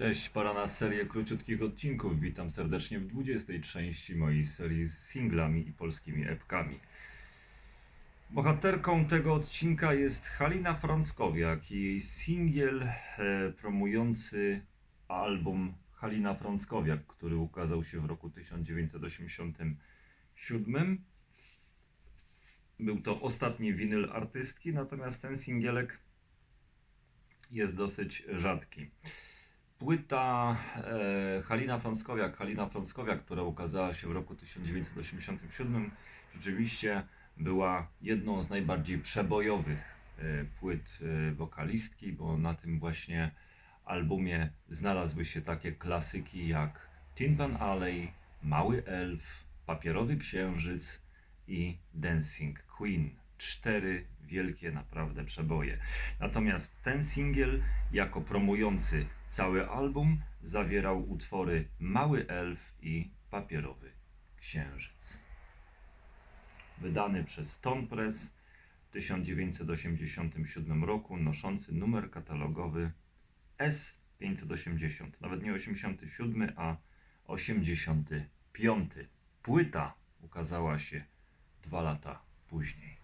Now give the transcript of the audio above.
Cześć, pora na serię króciutkich odcinków. Witam serdecznie w 20 części mojej serii z singlami i polskimi epkami. Bohaterką tego odcinka jest Halina Frąckowiak i jej singiel e, promujący album Halina Frąckowiak, który ukazał się w roku 1987. Był to ostatni winyl artystki, natomiast ten singielek jest dosyć rzadki. Płyta e, Halina Frąckowiak, Halina Frąckowiak, która ukazała się w roku 1987, rzeczywiście była jedną z najbardziej przebojowych e, płyt e, wokalistki, bo na tym właśnie albumie znalazły się takie klasyki jak Tin Pan Alley, Mały Elf, Papierowy Księżyc i Dancing Queen. Cztery wielkie naprawdę przeboje. Natomiast ten singiel, jako promujący cały album, zawierał utwory Mały Elf i Papierowy Księżyc. Wydany przez Stone Press w 1987 roku, noszący numer katalogowy S580. Nawet nie 87, a 85. Płyta ukazała się dwa lata później.